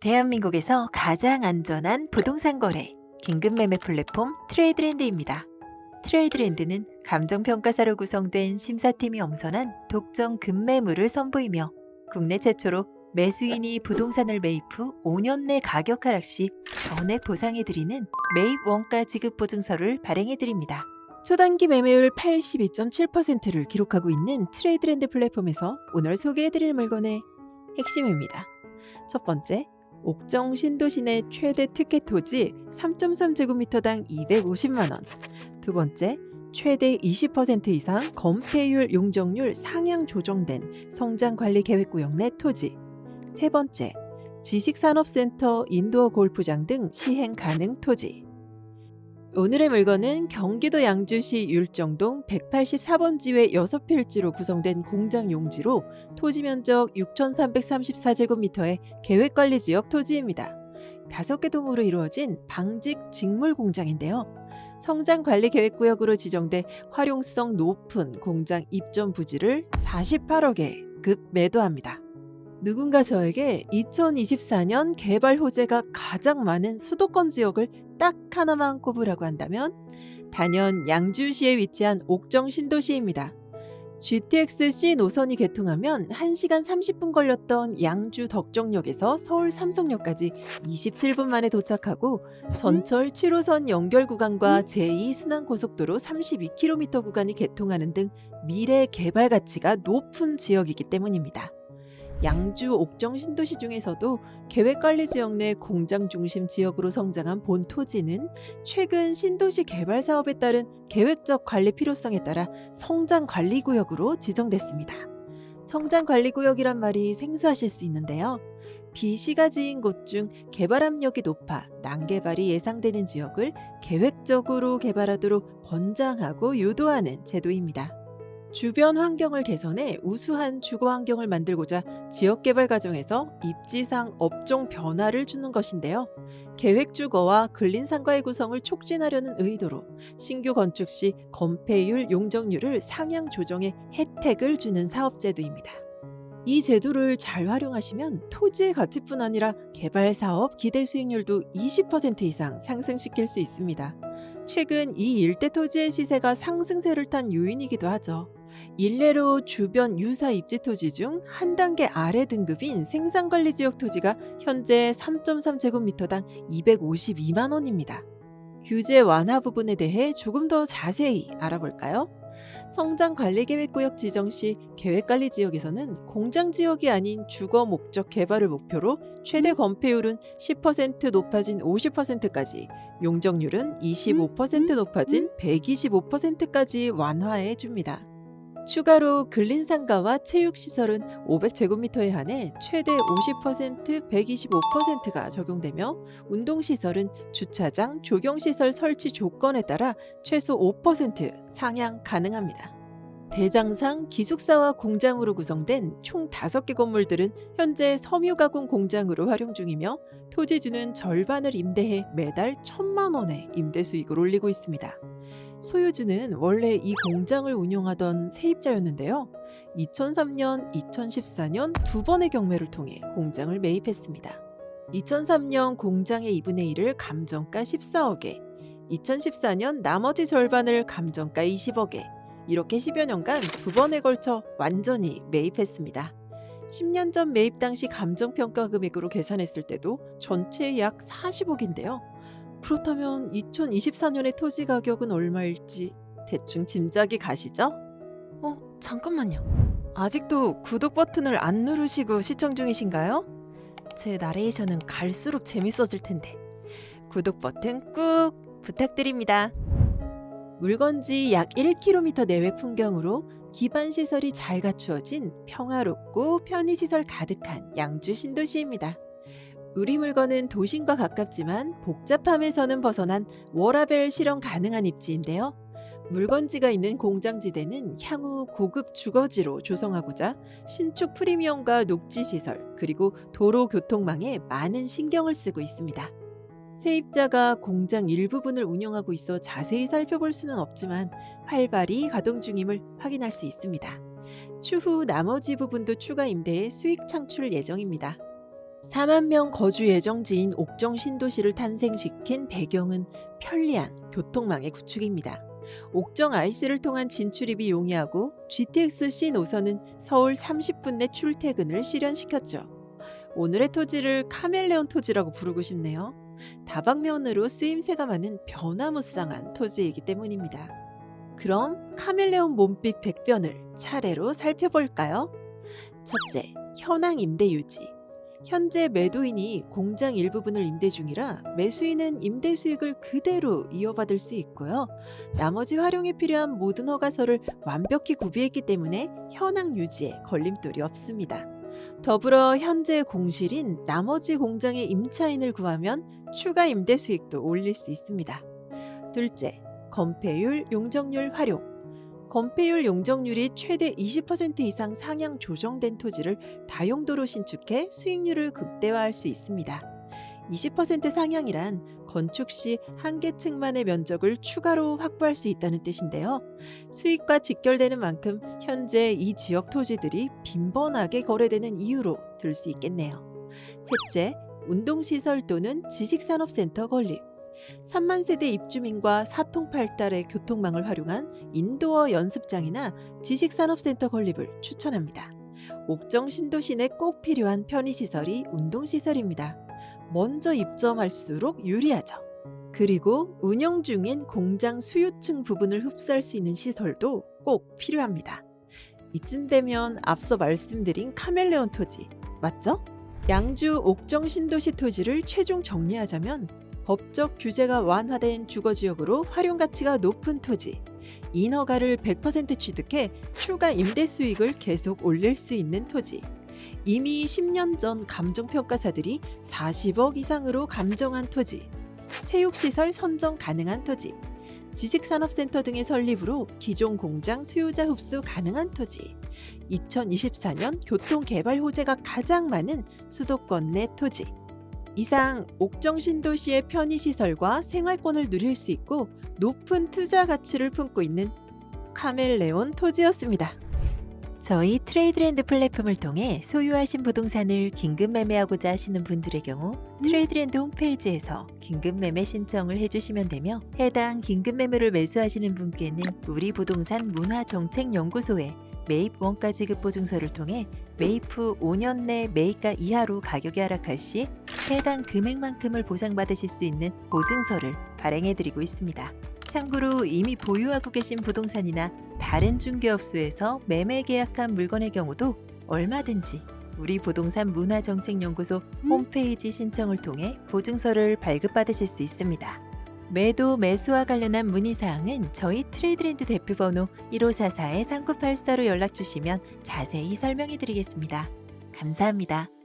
대한민국에서 가장 안전한 부동산 거래 긴급 매매 플랫폼 트레이드랜드입니다. 트레이드랜드는 감정평가사로 구성된 심사팀이 엄선한 독점 급매물을 선보이며 국내 최초로 매수인이 부동산을 매입 후 5년 내 가격 하락 시 전액 보상해드리는 매입 원가 지급 보증서를 발행해드립니다. 초단기 매매율 82.7%를 기록하고 있는 트레이드랜드 플랫폼에서 오늘 소개해드릴 물건의 핵심입니다. 첫 번째, 옥정 신도시내 최대 특혜 토지 3.3제곱미터당 250만 원. 두 번째, 최대 20% 이상 건폐율 용적률 상향 조정된 성장관리계획구역 내 토지. 세 번째, 지식산업센터 인도어 골프장 등 시행 가능 토지. 오늘의 물건은 경기도 양주시 율정동 184번지회 6필지로 구성된 공장 용지로 토지 면적 6,334제곱미터의 계획관리 지역 토지입니다. 다섯 개 동으로 이루어진 방직 직물 공장인데요. 성장 관리 계획 구역으로 지정돼 활용성 높은 공장 입점 부지를 48억에 급 매도합니다. 누군가 저에게 2024년 개발 호재가 가장 많은 수도권 지역을 딱 하나만 꼽으라고 한다면 단연 양주시에 위치한 옥정 신도시입니다. GTX-C 노선이 개통하면 1시간 30분 걸렸던 양주 덕정역에서 서울 삼성역까지 27분 만에 도착하고 전철 7호선 연결 구간과 제2 순환 고속도로 32km 구간이 개통하는 등 미래 개발 가치가 높은 지역이기 때문입니다. 양주 옥정 신도시 중에서도 계획관리 지역 내 공장 중심 지역으로 성장한 본 토지는 최근 신도시 개발 사업에 따른 계획적 관리 필요성에 따라 성장 관리 구역으로 지정됐습니다. 성장 관리 구역이란 말이 생소하실 수 있는데요. 비시가지인 곳중 개발 압력이 높아 난개발이 예상되는 지역을 계획적으로 개발하도록 권장하고 유도하는 제도입니다. 주변 환경을 개선해 우수한 주거 환경을 만들고자 지역 개발 과정에서 입지상 업종 변화를 주는 것인데요. 계획 주거와 근린 상가의 구성을 촉진하려는 의도로 신규 건축 시 건폐율 용적률을 상향 조정해 혜택을 주는 사업 제도입니다. 이 제도를 잘 활용하시면 토지의 가치뿐 아니라 개발 사업 기대 수익률도 20% 이상 상승시킬 수 있습니다. 최근 이 일대 토지의 시세가 상승세를 탄 요인이기도 하죠. 일례로 주변 유사 입지 토지 중 한 단계 아래 등급인 생산관리 지역 토지가 현재 3.3제곱미터당 252만 원입니다. 규제 완화 부분에 대해 조금 더 자세히 알아볼까요? 성장관리계획구역 지정 시 계획관리 지역에서는 공장 지역이 아닌 주거 목적 개발을 목표로 최대 건폐율은 10% 높아진 50%까지, 용적률은 25% 높아진 125%까지 완화해 줍니다. 추가로 근린상가와 체육시설은 500제곱미터에 한해 최대 50%, 125%가 적용되며 운동시설은 주차장, 조경시설 설치 조건에 따라 최소 5% 상향 가능합니다. 대장상 기숙사와 공장으로 구성된 총 5개 건물들은 현재 섬유가공 공장으로 활용 중이며 토지주는 절반을 임대해 매달 1천만 원의 임대 수익을 올리고 있습니다. 소유주는 원래 이 공장을 운영하던 세입자였는데요. 2003년, 2014년 두 번의 경매를 통해 공장을 매입했습니다. 2003년 공장의 2분의 1을 감정가 14억에, 2014년 나머지 절반을 감정가 20억에, 이렇게 10여 년간 두 번에 걸쳐 완전히 매입했습니다. 10년 전 매입 당시 감정평가 금액으로 계산했을 때도 전체 약 40억인데요. 그렇다면 2024년의 토지 가격은 얼마일지 대충 짐작이 가시죠? 어, 잠깐만요. 아직도 구독 버튼을 안 누르시고 시청 중이신가요? 제 나레이션은 갈수록 재밌어질 텐데 구독 버튼 꾹 부탁드립니다. 물건지 약 1km 내외 풍경으로 기반 시설이 잘 갖추어진 평화롭고 편의 시설 가득한 양주 신도시입니다. 우리 물건은 도심과 가깝지만 복잡함에서는 벗어난 워라벨 실현 가능한 입지인데요. 물건지가 있는 공장지대는 향후 고급 주거지로 조성하고자 신축 프리미엄과 녹지 시설 그리고 도로 교통망에 많은 신경을 쓰고 있습니다. 세입자가 공장 일부분을 운영하고 있어 자세히 살펴볼 수는 없지만 활발히 가동 중임을 확인할 수 있습니다. 추후 나머지 부분도 추가 임대해 수익 창출 예정입니다. 4만 명 거주 예정지인 옥정 신도시를 탄생시킨 배경은 편리한 교통망의 구축입니다. 옥정 IC를 통한 진출입이 용이하고 GTX C 노선은 서울 30분 내 출퇴근을 실현시켰죠. 오늘의 토지를 카멜레온 토지라고 부르고 싶네요. 다방면으로 쓰임새가 많은 변화무쌍한 토지이기 때문입니다. 그럼 카멜레온 몸빛 백변을 차례로 살펴볼까요? 첫째, 현황 임대 유지. 현재 매도인이 공장 일부분을 임대 중이라 매수인은 임대 수익을 그대로 이어받을 수 있고요. 나머지 활용에 필요한 모든 허가서를 완벽히 구비했기 때문에 현황 유지에 걸림돌이 없습니다. 더불어 현재 공실인 나머지 공장의 임차인을 구하면 추가 임대 수익도 올릴 수 있습니다. 둘째, 건폐율, 용적률 활용. 건폐율 용적률이 최대 20% 이상 상향 조정된 토지를 다용도로 신축해 수익률을 극대화할 수 있습니다. 20% 상향이란 건축 시 한 개 층만의 면적을 추가로 확보할 수 있다는 뜻인데요. 수익과 직결되는 만큼 현재 이 지역 토지들이 빈번하게 거래되는 이유로 들 수 있겠네요. 셋째, 운동시설 또는 지식산업센터 건립. 3만 세대 입주민과 사통팔달의 교통망을 활용한 인도어 연습장이나 지식산업센터 건립을 추천합니다. 옥정 신도시 내 꼭 필요한 편의시설이 운동시설입니다. 먼저 입점할수록 유리하죠. 그리고 운영 중인 공장 수요층 부분을 흡수할 수 있는 시설도 꼭 필요합니다. 이쯤 되면 앞서 말씀드린 카멜레온 토지, 맞죠? 양주 옥정 신도시 토지를 최종 정리하자면 법적 규제가 완화된 주거 지역으로 활용 가치가 높은 토지, 인허가를 100% 취득해 추가 임대 수익을 계속 올릴 수 있는 토지, 이미 10년 전 감정평가사들이 40억 이상으로 감정한 토지, 체육시설 선정 가능한 토지, 지식산업센터 등의 설립으로 기존 공장 수요자 흡수 가능한 토지, 2024년 교통개발 호재가 가장 많은 수도권 내 토지, 이상 옥정 신도시의 편의시설과 생활권을 누릴 수 있고 높은 투자 가치를 품고 있는 카멜레온 토지였습니다. 저희 트레이드랜드 플랫폼을 통해 소유하신 부동산을 긴급 매매하고자 하시는 분들의 경우 트레이드랜드 홈페이지에서 긴급 매매 신청을 해주시면 되며 해당 긴급 매매를 매수하시는 분께는 우리 부동산 문화 정책 연구소에 매입 원가 지급 보증서를 통해 매입 후 5년 내 매입가 이하로 가격이 하락할 시 해당 금액만큼을 보상받으실 수 있는 보증서를 발행해드리고 있습니다. 참고로 이미 보유하고 계신 부동산이나 다른 중개업소에서 매매 계약한 물건의 경우도 얼마든지 우리 부동산 문화정책연구소 홈페이지 신청을 통해 보증서를 발급받으실 수 있습니다. 매도 매수와 관련한 문의사항은 저희 트레이드랜드 대표번호 1544-3984로 연락 주시면 자세히 설명해 드리겠습니다. 감사합니다.